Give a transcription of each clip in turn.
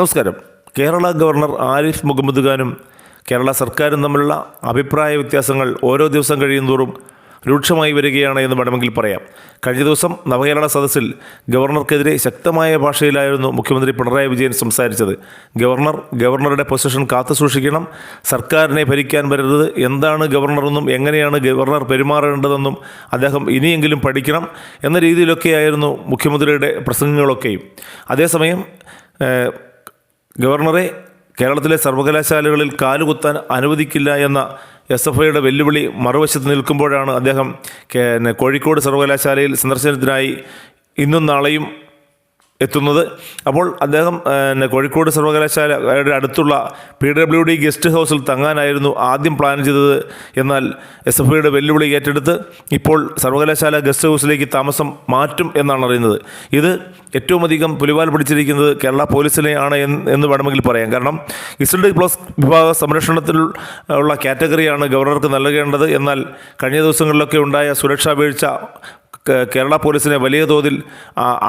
നമസ്കാരം. കേരള ഗവർണർ ആരിഫ് മുഹമ്മദ് ഖാനും കേരള സർക്കാരും തമ്മിലുള്ള അഭിപ്രായ വ്യത്യാസങ്ങൾ ഓരോ ദിവസം കഴിയുന്തോറും രൂക്ഷമായി വരികയാണ് എന്ന് വേണമെങ്കിൽ പറയാം. കഴിഞ്ഞ ദിവസം നവകേരള സദസ്സിൽ ഗവർണർക്കെതിരെ ശക്തമായ ഭാഷയിലായിരുന്നു മുഖ്യമന്ത്രി പിണറായി വിജയൻ സംസാരിച്ചത്. ഗവർണർ ഗവർണറുടെ പൊസിഷൻ കാത്തു സൂക്ഷിക്കണം സർക്കാരിനെ ഭരിക്കാൻ വരരുത് എന്താണ് ഗവർണറെന്നും എങ്ങനെയാണ് ഗവർണർ പെരുമാറേണ്ടതെന്നും അദ്ദേഹം ഇനിയെങ്കിലും പഠിക്കണം എന്ന രീതിയിലൊക്കെയായിരുന്നു മുഖ്യമന്ത്രിയുടെ പ്രസംഗങ്ങളൊക്കെയും. അതേസമയം ഗവർണറെ കേരളത്തിലെ സർവകലാശാലകളിൽ കാലുകുത്താൻ അനുവദിക്കില്ല എന്ന എസ് എഫ് ഐയുടെ വെല്ലുവിളി മറുവശത്ത് നിൽക്കുമ്പോഴാണ് അദ്ദേഹം കോഴിക്കോട് സർവകലാശാലയിൽ സന്ദർശനത്തിനായി ഇന്നും നാളെയും എത്തുന്നത്. അപ്പോൾ അദ്ദേഹം പിന്നെ കോഴിക്കോട് സർവകലാശാലയുടെ അടുത്തുള്ള പി ഡബ്ല്യു ഡി ഗസ്റ്റ് ഹൗസിൽ തങ്ങാനായിരുന്നു ആദ്യം പ്ലാൻ ചെയ്തത് എന്നാൽ എസ് എഫ് ഐയുടെ വെല്ലുവിളി ഏറ്റെടുത്ത് ഇപ്പോൾ സർവകലാശാല ഗസ്റ്റ് ഹൗസിലേക്ക് താമസം മാറ്റും എന്നാണ് അറിയുന്നത്. ഇത് ഏറ്റവും അധികം പുലിവാൽ പിടിച്ചിരിക്കുന്നത് കേരള പോലീസിനെയാണ് എന്ന് വേണമെങ്കിൽ പറയാം. കാരണം ഇസ്ഡ് പ്ലസ് വിഭാഗ സംരക്ഷണത്തിൽ ഉള്ള കാറ്റഗറിയാണ് ഗവർണർക്ക് നൽകേണ്ടത്. എന്നാൽ കഴിഞ്ഞ ദിവസങ്ങളിലൊക്കെ ഉണ്ടായ സുരക്ഷാ വീഴ്ച കേരള പോലീസിനെ വലിയ തോതിൽ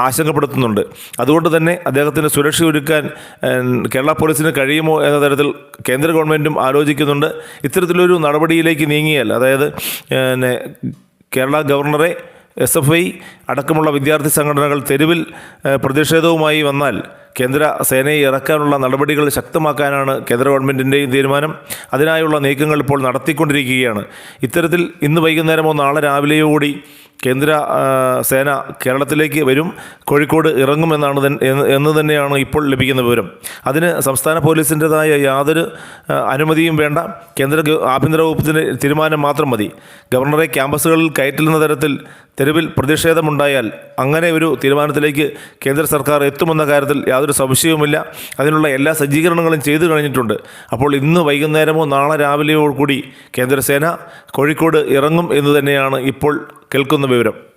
ആശങ്കപ്പെടുത്തുന്നുണ്ട്. അതുകൊണ്ട് തന്നെ അദ്ദേഹത്തിന് സുരക്ഷ ഒരുക്കാൻ കേരള പോലീസിന് കഴിയുമോ എന്ന തരത്തിൽ കേന്ദ്ര ഗവൺമെന്റും ആലോചിക്കുന്നുണ്ട്. ഇത്തരത്തിലൊരു നടപടിയിലേക്ക് നീങ്ങിയാൽ അതായത് പിന്നെ കേരള ഗവർണറെ എസ് എഫ് ഐ അടക്കമുള്ള വിദ്യാർത്ഥി സംഘടനകൾ തെരുവിൽ പ്രതിഷേധവുമായി വന്നാൽ കേന്ദ്ര സേനയെ ഇറക്കാനുള്ള നടപടികൾ ശക്തമാക്കാനാണ് കേന്ദ്ര ഗവൺമെന്റിന്റെയും തീരുമാനം. അതിനായുള്ള നീക്കങ്ങൾ ഇപ്പോൾ നടത്തിക്കൊണ്ടിരിക്കുകയാണ്. ഇത്തരത്തിൽ ഇന്ന് വൈകുന്നേരമോ നാളെ രാവിലെയോ കൂടി കേന്ദ്ര സേന കേരളത്തിലേക്ക് വരും കോഴിക്കോട് ഇറങ്ങുമെന്നാണ് എന്നാണ് എന്ന് തന്നെയാണ് ഇപ്പോൾ ലഭിക്കുന്ന വിവരം. അതിന് സംസ്ഥാന പോലീസിന്റെതായ യാതൊരു അനുമതിയും വേണ്ട. കേന്ദ്ര ആഭ്യന്തര വകുപ്പിന്റെ തീരുമാനം മാത്രം മതി. ഗവർണറെ ക്യാമ്പസുകളിൽ കയറ്റുന്ന തരത്തിൽ തെരുവിൽ പ്രതിഷേധമുണ്ടായാൽ അങ്ങനെ ഒരു തീരുമാനത്തിലേക്ക് കേന്ദ്ര സർക്കാർ എത്തുമെന്ന കാര്യത്തിൽ യാതൊരു സംശയവുമില്ല. അതിനുള്ള എല്ലാ സജ്ജീകരണങ്ങളും ചെയ്തു കഴിഞ്ഞിട്ടുണ്ട്. അപ്പോൾ ഇന്ന് വൈകുന്നേരമോ നാളെ രാവിലെയോ കൂടി കേന്ദ്രസേന കോഴിക്കോട് ഇറങ്ങും എന്ന് തന്നെയാണ് ഇപ്പോൾ കേൾക്കുന്ന വിവരം.